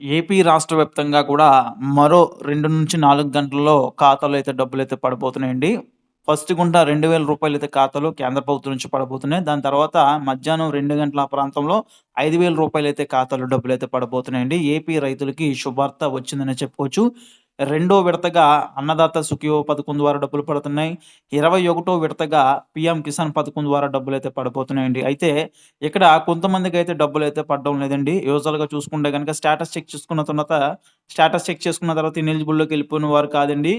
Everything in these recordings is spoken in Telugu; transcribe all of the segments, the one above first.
ఏపీ రాష్ట్ర వ్యాప్తంగా కూడా మరో 2-4 గంటల్లో ఖాతాలో అయితే డబ్బులు అయితే పడబోతున్నాయండి. ఫస్ట్ గుంట రూ. 2000 అయితే ఖాతాలు కేంద్ర ప్రభుత్వం నుంచి పడబోతున్నాయి. దాని తర్వాత మధ్యాహ్నం రెండు గంటల ప్రాంతంలో ఐదు వేల రూపాయలు అయితే ఖాతాలో అయితే పడబోతున్నాయండి. ఏపీ రైతులకి శుభార్త వచ్చిందనే చెప్పుకోవచ్చు. రెండో విడతగా అన్నదాత సుఖియో పథకం ద్వారా డబ్బులు పడుతున్నాయి. 21 విడతగా పీఎం కిసాన్ పథకం ద్వారా డబ్బులు అయితే పడిపోతున్నాయండి అయితే ఇక్కడ కొంతమందికి అయితే డబ్బులు అయితే పడడం లేదండి. యూజువల్‌గా చూసుకుంటే గనుక స్టేటస్ చెక్ చేసుకున్న తర్వాత స్టేటస్ చెక్ చేసుకున్న తర్వాత ఇనెలిజిబుల్‌లోకి వెళ్ళిపోయిన వారు కాదండి.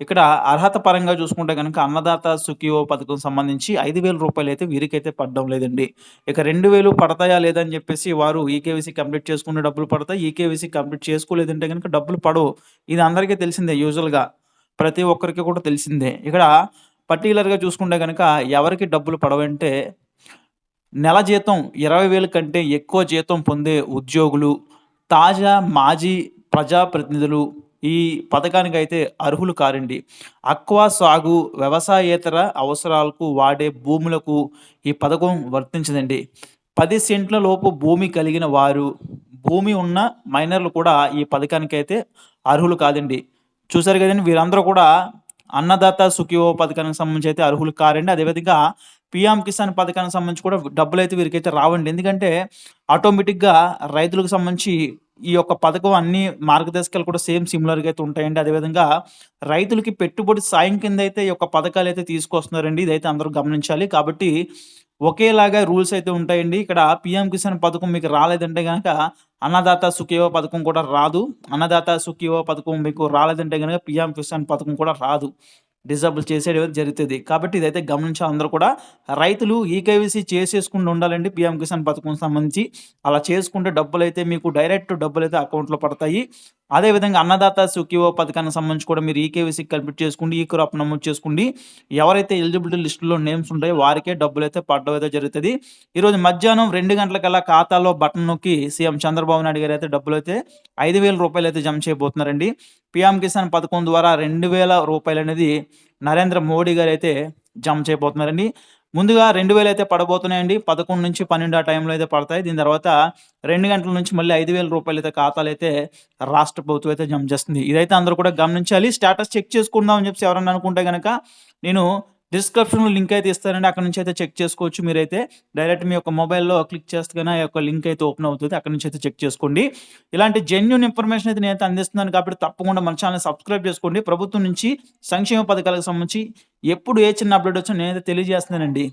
ఇక్కడ అర్హత పరంగా చూసుకుంటే కనుక అన్నదాత సుఖియో పథకం సంబంధించి ఐదు వేల రూపాయలు అయితే వీరికైతే పడడం లేదండి. ఇక 2000 పడతాయా లేదని చెప్పేసి వారు ఈకేవీసీ కంప్లీట్ చేసుకునే డబ్బులు పడతాయి. ఈకేవీసీ కంప్లీట్ చేసుకోలేదంటే కనుక డబ్బులు పడవు. ఇది అందరికీ తెలిసిందే యూజువల్‌గా. ప్రతి ఒక్కరికి కూడా తెలిసిందే. ఇక్కడ పర్టికులర్గా చూసుకుంటే కనుక ఎవరికి డబ్బులు పడవంటే నెల జీతం ఇరవై వేల కంటే ఎక్కువ జీతం పొందే ఉద్యోగులు, తాజా, మాజీ ప్రజాప్రతినిధులు ఈ పథకానికైతే అర్హులు కారండి. అక్వా సాగు, వ్యవసాయేతర అవసరాలకు వాడే భూములకు ఈ పథకం వర్తించదండి. పది సెంట్ల లోపు భూమి కలిగిన వారు, భూమి ఉన్న మైనర్లు కూడా ఈ పథకానికైతే అర్హులు కాదండి. చూసారు కదండి వీరందరూ కూడా అన్నదాత సుఖియో పథకానికి సంబంధించి అయితే అర్హులు కారండి. అదేవిధంగా పీఎం కిసాన్ పథకానికి సంబంధించి కూడా డబ్బులైతే వీరికైతే రావండి. ఎందుకంటే ఆటోమేటిక్‌గా రైతులకు సంబంధించి ఈ యొక్క పథకం అన్ని మార్గదర్శకాలు కూడా సేమ్ సిమిలర్‌గా అయితే ఉంటాయండి. అదేవిధంగా రైతులకి పెట్టుబడి సాయం కింద అయితే ఈ యొక్క పథకాలు అయితే తీసుకొస్తున్నారండి. ఇదైతే అందరూ గమనించాలి. కాబట్టి ఒకేలాగా రూల్స్ అయితే ఉంటాయండి. ఇక్కడ పిఎం కిసాన్ పథకం మీకు రాలేదంటే కనుక అన్నదాత సుఖీభవ పథకం కూడా రాదు. అన్నదాత సుఖీభవ పథకం మీకు రాలేదంటే గనక పీఎం కిసాన్ పథకం కూడా రాదు. డిజేబుల్ చేసేది జరుగుతుంది కాబట్టి ఇదైతే గమనించాలి అందరూ కూడా. రైతులు ఈకేవీసీ చేసేసుకుంటూ ఉండాలండి పీఎం కిసాన్ పథకం సంబంధించి. అలా చేసుకుంటే డబ్బులైతే మీకు డైరెక్ట్ డబ్బులైతే అకౌంట్‌లో పడతాయి. అదేవిధంగా అన్నదాత సుఖీభవ పథకానికి సంబంధించి కూడా మీరు ఈకేవీసీ కంప్లీట్ చేసుకోండి. ఈ క్రాప్ నమోదు చేసుకోండి. ఎవరైతే ఎలిజిబిలిటీ లిస్టులో నేమ్స్ ఉంటాయో వారికే డబ్బులైతే పడడం అయితే జరుగుతుంది ఈరోజు మధ్యాహ్నం రెండు గంటలకల్లా ఖాతాలో బటన్ నొక్కి సీఎం చంద్రబాబు నాయుడు గారు అయితే డబ్బులైతే రూ. 5000 అయితే జమ చేయబోతున్నారండి. పీఎం కిసాన్ పథకం ద్వారా రెండు రూపాయలు అనేది నరేంద్ర మోడీ గారు అయితే జమ చేయబోతున్నారండి. ముందుగా 2000 అయితే పడబోతున్నాయండి. 11-12 ఆ టైంలో అయితే పడతాయి. దీని తర్వాత రెండు గంటల నుంచి మళ్ళీ ఐదు వేల రూపాయలు అయితే ఖాతాలు అయితే రాష్ట్ర ప్రభుత్వం అయితే జమ చేస్తుంది. ఇదైతే అందరూ కూడా గమనించాలి. స్టేటస్ చెక్ చేసుకుందాం అని చెప్పి ఎవరన్నా అనుకుంటే గనక నేను డిస్క్రిప్షన్‌లో లింక్ అయితే ఇస్తారండి అక్కడ నుంచి అయితే చెక్ చేసుకోవచ్చు మీరైతే. డైరెక్ట్ మీ యొక్క మొబైల్‌లో క్లిక్ చేస్తేనే ఆ యొక్క లింక్ అయితే ఓపెన్ అవుతుంది అక్కడ నుంచి అయితే చెక్ చేసుకోండి. ఇలాంటి జెన్యున్ ఇన్ఫర్మేషన్ అయితే నేనైతే అందిస్తున్నాను కాబట్టి తప్పకుండా మన ఛానల్ సబ్స్క్రైబ్ చేసుకోండి. ప్రభుత్వం నుంచి సంక్షేమ పథకాలకు సంబంధించి ఎప్పుడు ఏ చిన్న అప్డేట్ వచ్చినా నేనైతే తెలియజేస్తున్నానండి.